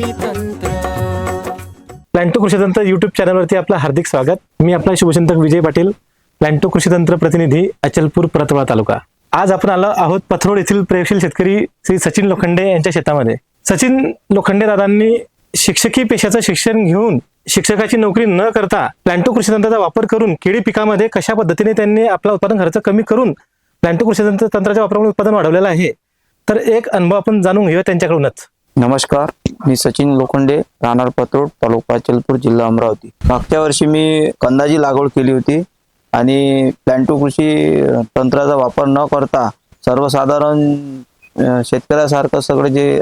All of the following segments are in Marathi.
कृषी तंत्र प्लॅन्टो कृषीतंत्र युट्यूब चॅनलवरती आपलं हार्दिक स्वागत. मी आपला शुभचिंतक विजय पाटील. प्लॅन्टो कृषीतंत्र प्रतिनिधी अचलपूर परतवाडा तालुका. आज आपण आलो आहोत पथरोड येथील प्रयोगशील शेतकरी श्री सचिन लोखंडे यांच्या शेतामध्ये. सचिन लोखंडे दादांनी शिक्षकी पेशाचं शिक्षण घेऊन शिक्षकाची नोकरी न करता प्लॅन्टो कृषीतंत्राचा वापर करून केळी पिकामध्ये कशा पद्धतीने त्यांनी आपला उत्पादन खर्च कमी करून प्लॅन्टो कृषी तंत्राच्या वापरामुळे उत्पादन वाढवलेलं आहे. तर एक अनुभव आपण जाणून घेऊया त्यांच्याकडूनच. नमस्कार मी सचिन लोखंडे राहणार पत्रोड तालुका अचलपूर जिल्हा अमरावती. मागच्या वर्षी मी कंदाची लागवड केली होती आणि प्लॅन्टो कृषी तंत्राचा वापर न करता सर्वसाधारण शेतकऱ्यासारखं सगळं जे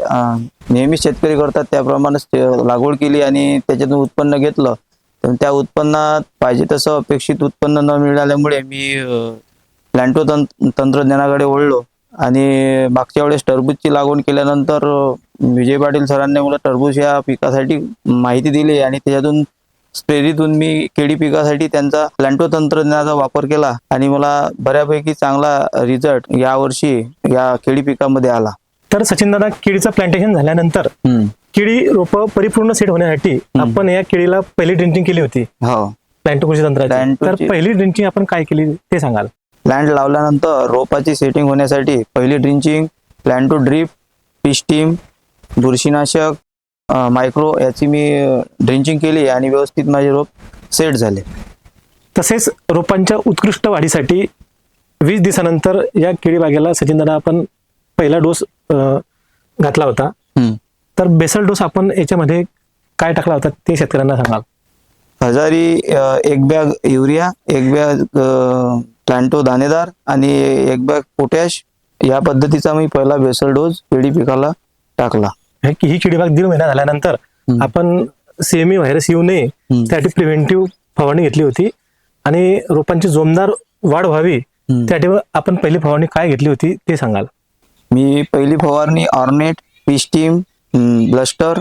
नेहमी शेतकरी करतात त्याप्रमाणेच ते लागवड केली आणि त्याच्यातून उत्पन्न घेतलं. तर त्या उत्पन्नात पाहिजे तसं अपेक्षित उत्पन्न न मिळाल्यामुळे मी प्लॅन्टो तंत्र तंत्रज्ञानाकडे वळलो आणि मागच्या वेळेस टरबूजची लागवड केल्यानंतर विजय पाटील सरांनी मला टरबूज या पिकासाठी माहिती दिली आणि त्याच्यातून प्रेरितून मी केळी पिकासाठी त्यांचा प्लॅन्टो तंत्रज्ञानाचा वापर केला आणि मला बऱ्यापैकी चांगला रिझल्ट यावर्षी या केळी पिकामध्ये आला. तर सचिन दादा केळीचं प्लांटेशन झाल्यानंतर केळी रोप परिपूर्ण सेट होण्यासाठी आपण या केळीला पहिली ड्रिंचिंग केली होती. हो. प्लांटो कृषी तंत्राची. तर पहिली ड्रिंचिंग आपण काय केली ते सांगाल? प्लॅन्ट लावल्यानंतर रोपाची सेटिंग होण्यासाठी पहिली ड्रिंचिंग प्लॅन्टो ड्रीप पिस्टीम बुरशीनाशक मायक्रो याची मी ड्रिंचिंग केली आणि व्यवस्थित माझे रोप सेट झाले. तसेच रोपांच्या उत्कृष्ट वाढीसाठी वीस दिवसानंतर या केळी बागेला सचिन दादा आपण पहिला डोस घातला होता. तर बेसल डोस आपण याच्यामध्ये काय टाकला होता ते शेतकऱ्यांना सांगाल? हजारी एक बॅग युरिया एक बॅग अं, प्लॅन्टो दाणेदार आणि एक बॅग पोटॅश या पद्धतीचा मी पहिला बेसल डोस केळी पिकाला टाकला. हे की ही केळी बाग दीड महिना झाल्यानंतर. आपण सेमी व्हायरस येऊ नये. त्यासाठी प्रिव्हेंटिव्ह फवारणी घेतली होती आणि रोपांची जोमदार वाढ व्हावी. त्यासाठी आपण पहिली फवारणी काय घेतली होती ते सांगाल मी पहिली फवारणी ऑर्नेट पिस्टीम ब्लस्टर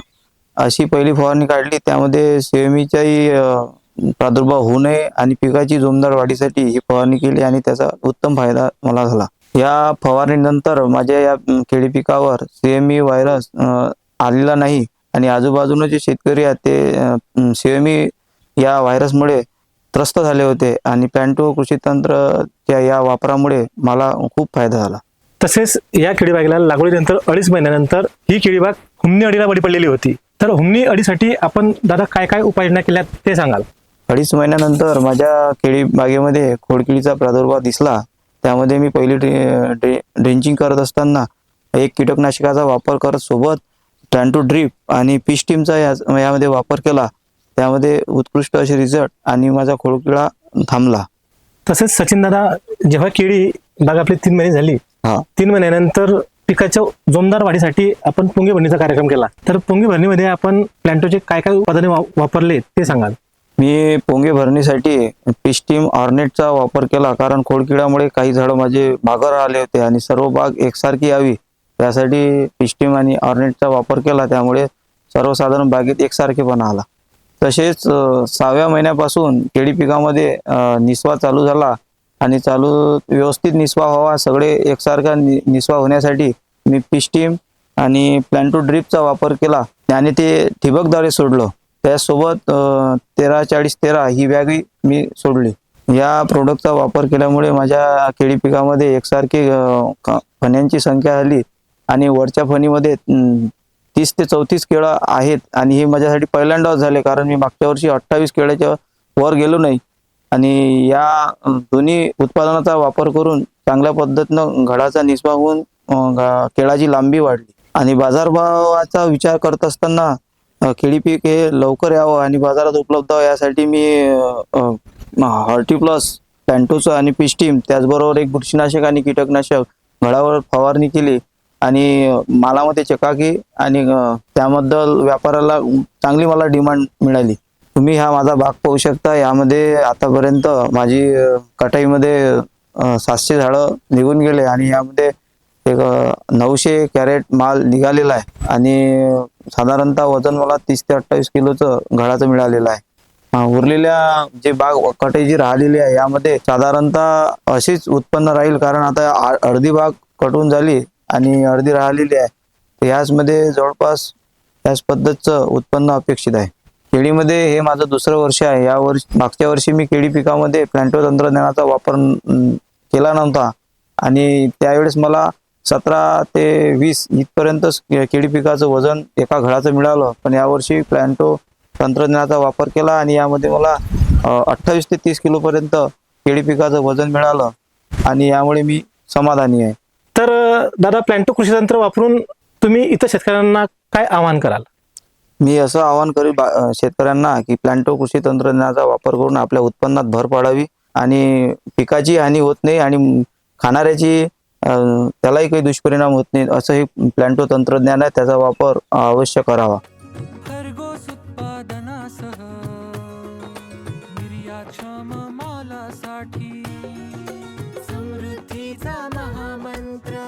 अशी पहिली फवारणी काढली त्यामध्ये सेमीचाही अं, प्रादुर्भाव होऊ नये आणि पिकाची जोमदार वाढीसाठी ही फवारणी केली आणि त्याचा उत्तम फायदा मला झाला या फवारणीनंतर माझ्या या केळी पिकावर सीएमई व्हायरस आलेला नाही आणि आजूबाजूने जे शेतकरी आहेत ते सीएमई या व्हायरसमुळे त्रस्त झाले होते आणि प्लॅन्टो कृषी तंत्रच्या या वापरामुळे मला खूप फायदा झाला. तसेच या केळी बागेला लागवडीनंतर अडीच महिन्यानंतर ही केळी बाग हुमणी अडीला बळी पडलेली होती. तर हुमणी अडीसाठी आपण दादा काय काय उपाययोजना केल्या ते सांगाल? अडीच महिन्यानंतर माझ्या केळी बागेमध्ये खोडकिळीचा प्रादुर्भाव दिसला त्यामध्ये मी पहिली ड्रि- ड्रि- ड्रिंचिंग करत असताना एक कीटकनाशकाचा वापर करत सोबत टॅन्टो ड्रीप आणि पिश टीमचा या यामध्ये वापर केला. त्यामध्ये उत्कृष्ट असे रिझल्ट आणि माझा खोडकिळा थांबला. तसेच सचिन दादा जेव्हा केळी बाग आपली तीन महिने झाली हा. तीन महिन्यानंतर पिकाच्या जोमदार वाढीसाठी आपण पुंगी भरणीचा कार्यक्रम केला. तर पुंगी भरणीमध्ये आपण प्लॅन्टोचे काय काय उत्पादने वापरले ते सांगाल. मी पोंगे भरणीसाठी पिस्टीम ऑर्नेटचा वापर केला कारण खोडकिडामुळे काही झाडं माझे बागावर आले होते आणि सर्व बाग एकसारखी यावी त्यासाठी पिस्टीम आणि ऑर्नेटचा वापर केला त्यामुळे सर्वसाधारण बागेत एकसारखेपणा आला. तसेच सहाव्या महिन्यापासून केळी पिकामध्ये निस्वा चालू झाला आणि चालू व्यवस्थित निस्वा व्हावा सगळे एकसारखा नि- निस्वा होण्यासाठी मी पिस्टीम आणि प्लॅन्टो ड्रिपचा वापर केला. आणि ते ठिबकद्वारे सोडलं. त्यासोबत तेरा चाळीस तेरा ही बॅगही मी सोडली. या प्रोडक्टचा वापर केल्यामुळे माझ्या केळी पिकामध्ये एकसारखी फण्यांची संख्या झाली आणि वरच्या फणीमध्ये तीस ते चौतीस केळं आहेत आणि हे माझ्यासाठी पहिल्यांदाच झाले कारण मी मागच्या वर्षी अठ्ठावीस केळ्याच्या वर गेलो नाही. आणि या दोन्ही उत्पादनाचा वापर करून चांगल्या पद्धतीनं घडाचा निस्वा होऊन केळाची लांबी वाढली. आणि बाजारभावाचा विचार करत असताना केळी पीक हे लवकर यावं आणि बाजारात उपलब्ध व्हावं यासाठी मी हॉर्टी प्लस पॅन्टोचं आणि पिस्टीम त्याचबरोबर एक बुरशीनाशक आणि कीटकनाशक घडावर फवारणी केली आणि मालामध्ये चकाकी आणि त्याबद्दल व्यापाराला चांगली मला डिमांड मिळाली. तुम्ही हा माझा बाग पाहू शकता. यामध्ये आतापर्यंत माझी कटाईमध्ये सातशे झाडं निघून गेले आणि यामध्ये एक नऊशे कॅरेट माल निघालेला आहे. आणि साधारणतः वजन मला तीस ते अठ्ठावीस किलोचं घडाचं मिळालेलं आहे. उरलेल्या जे बाग कटाई जी राहिलेली आहे यामध्ये साधारणतः अशीच उत्पन्न राहील कारण आता अर्धी बाग कटून झाली आणि अर्धी राहिलेली आहे. याचमध्ये जवळपास त्याच पद्धतचं उत्पन्न अपेक्षित आहे. केळीमध्ये हे माझं दुसरं वर्ष आहे. या वर्षी मागच्या वर्षी मी केळी पिकामध्ये प्लॅन्टो तंत्रज्ञानाचा वापर केला नव्हता. आणि त्यावेळेस मला सतरा ते वीस इथपर्यंतच केळी पिकाचं वजन एका घडाचं मिळालं. पण यावर्षी प्लॅन्टो तंत्रज्ञानाचा वापर केला आणि यामध्ये मला अठ्ठावीस ते तीस किलोपर्यंत केळी पिकाचं वजन मिळालं आणि यामुळे मी समाधानी आहे. तर दादा प्लॅन्टो कृषी तंत्र वापरून तुम्ही इतर शेतकऱ्यांना काय आवाहन कराल? मी असं आवाहन करेल शेतकऱ्यांना की प्लॅन्टो कृषी तंत्रज्ञानाचा वापर करून आपल्या उत्पन्नात भर पाडावी आणि पिकाची हानी होत नाही आणि खाणाऱ्याची त्यालाही काही दुष्परिणाम होत नाही असं हे प्लॅन्टो तंत्रज्ञान आहे त्याचा वापर अवश्य करावा. महामंत्र.